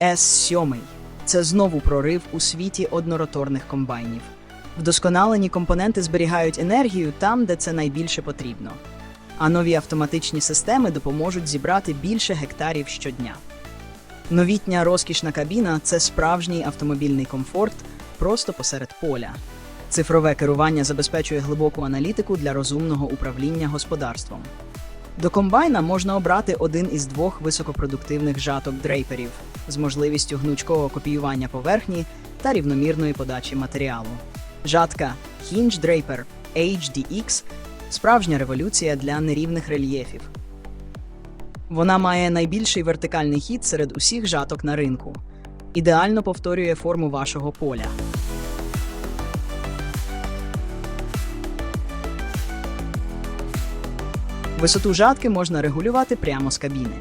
S7 це знову прорив у світі однороторних комбайнів. Вдосконалені компоненти зберігають енергію там, де це найбільше потрібно. А нові автоматичні системи допоможуть зібрати більше гектарів щодня. Новітня розкішна кабіна це справжній автомобільний комфорт просто посеред поля. Цифрове керування забезпечує глибоку аналітику для розумного управління господарством. До комбайна можна обрати один із двох високопродуктивних жаток дрейперів з можливістю гнучкого копіювання поверхні та рівномірної подачі матеріалу. Жатка Hinge Draper HDX справжня революція для нерівних рельєфів. Вона має найбільший вертикальний хід серед усіх жаток на ринку. Ідеально повторює форму вашого поля. Висоту жатки можна регулювати прямо з кабіни.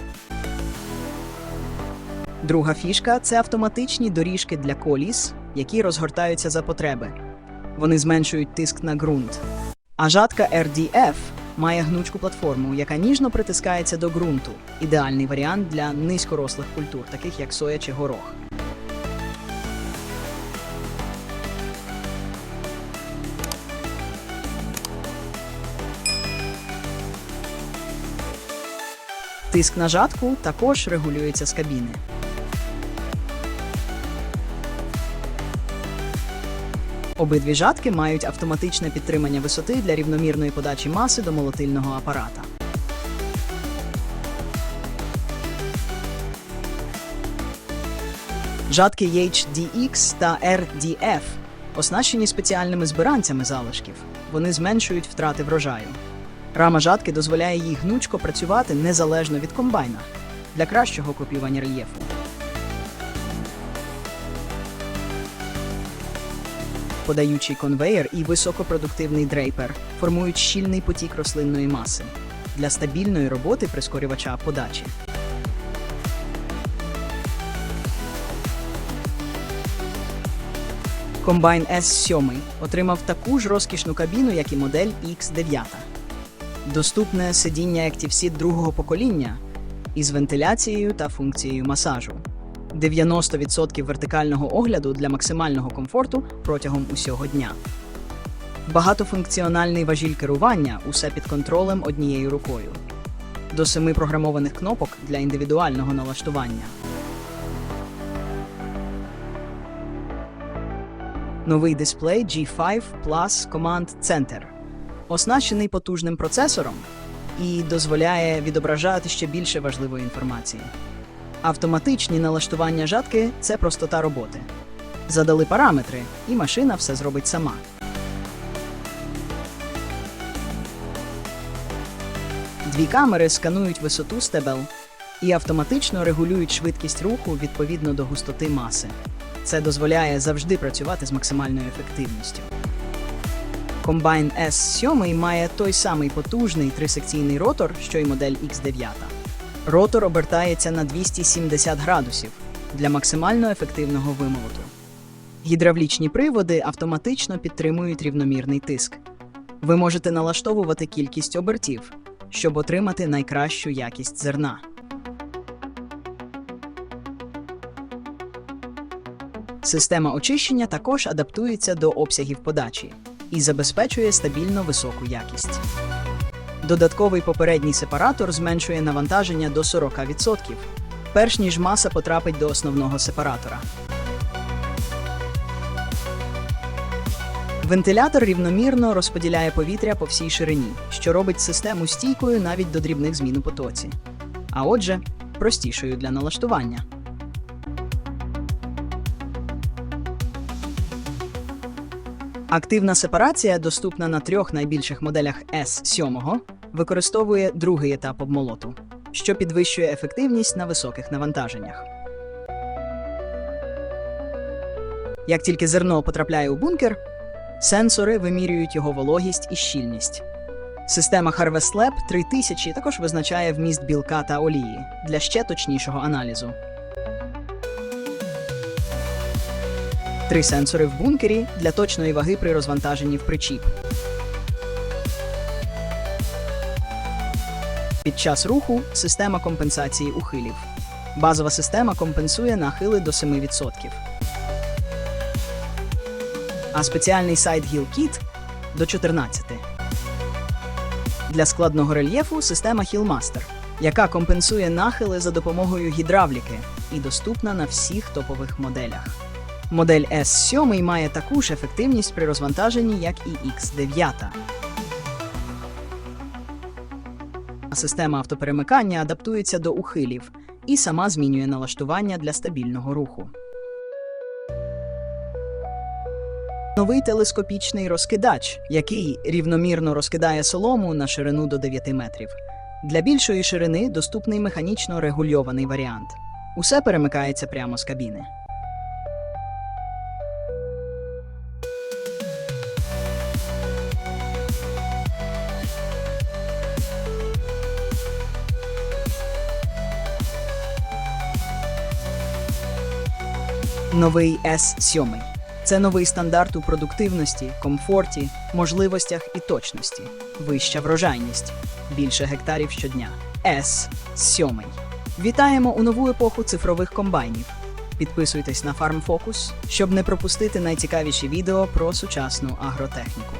Друга фішка це автоматичні доріжки для коліс, які розгортаються за потреби. Вони зменшують тиск на ґрунт. А жатка RDF має гнучку платформу, яка ніжно притискається до ґрунту. Ідеальний варіант для низькорослих культур, таких як соя чи горох. Тиск на жатку також регулюється з кабіни. Обидві жатки мають автоматичне підтримання висоти для рівномірної подачі маси до молотильного апарата. Жатки HDX та RDF оснащені спеціальними збиранцями залишків. Вони зменшують втрати врожаю. Рама жатки дозволяє їй гнучко працювати незалежно від комбайна для кращого копіювання рельєфу. Подаючий конвеєр і високопродуктивний дрейпер формують щільний потік рослинної маси для стабільної роботи прискорювача подачі. Комбайн S7 отримав таку ж розкішну кабіну, як і модель X9. Доступне сидіння Active другого покоління із вентиляцією та функцією масажу. 90% вертикального огляду для максимального комфорту протягом усього дня. Багатофункціональний важіль керування усе під контролем однією рукою. До семи програмованих кнопок для індивідуального налаштування. Новий дисплей G5 Plus Command Center оснащений потужним процесором і дозволяє відображати ще більше важливої інформації. Автоматичні налаштування жатки це простота роботи. Задали параметри, і машина все зробить сама. Дві камери сканують висоту стебел і автоматично регулюють швидкість руху відповідно до густоти маси. Це дозволяє завжди працювати з максимальною ефективністю. Комбайн S7 має той самий потужний трисекційний ротор, що й модель X9. Ротор обертається на 270 градусів для максимально ефективного вимолоту. Гідравлічні приводи автоматично підтримують рівномірний тиск. Ви можете налаштовувати кількість обертів, щоб отримати найкращу якість зерна. Система очищення також адаптується до обсягів подачі і забезпечує стабільно високу якість. Додатковий попередній сепаратор зменшує навантаження до 40%, перш ніж маса потрапить до основного сепаратора. Вентилятор рівномірно розподіляє повітря по всій ширині, що робить систему стійкою навіть до дрібних змін у потоці, а отже, простішою для налаштування. Активна сепарація, доступна на трьох найбільших моделях S7, використовує другий етап обмолоту, що підвищує ефективність на високих навантаженнях. Як тільки зерно потрапляє у бункер, сенсори вимірюють його вологість і щільність. Система Harvest Lab 3000 також визначає вміст білка та олії для ще точнішого аналізу. Три сенсори в бункері для точної ваги при розвантаженні в причіп. Під час руху система компенсації ухилів. Базова система компенсує нахили до 7%. А спеціальний сайт HillKit – до 14%. Для складного рельєфу система Hillmaster, яка компенсує нахили за допомогою гідравліки і доступна на всіх топових моделях. Модель S7 має таку ж ефективність при розвантаженні, як і X9. Система автоперемикання адаптується до ухилів і сама змінює налаштування для стабільного руху. Новий телескопічний розкидач, який рівномірно розкидає солому на ширину до 9 метрів. Для більшої ширини доступний механічно регульований варіант. Усе перемикається прямо з кабіни. Новий S7 це новий стандарт у продуктивності, комфорті, можливостях і точності. Вища врожайність, більше гектарів щодня. S7. Вітаємо у нову епоху цифрових комбайнів. Підписуйтесь на FarmFocus, щоб не пропустити найцікавіші відео про сучасну агротехніку.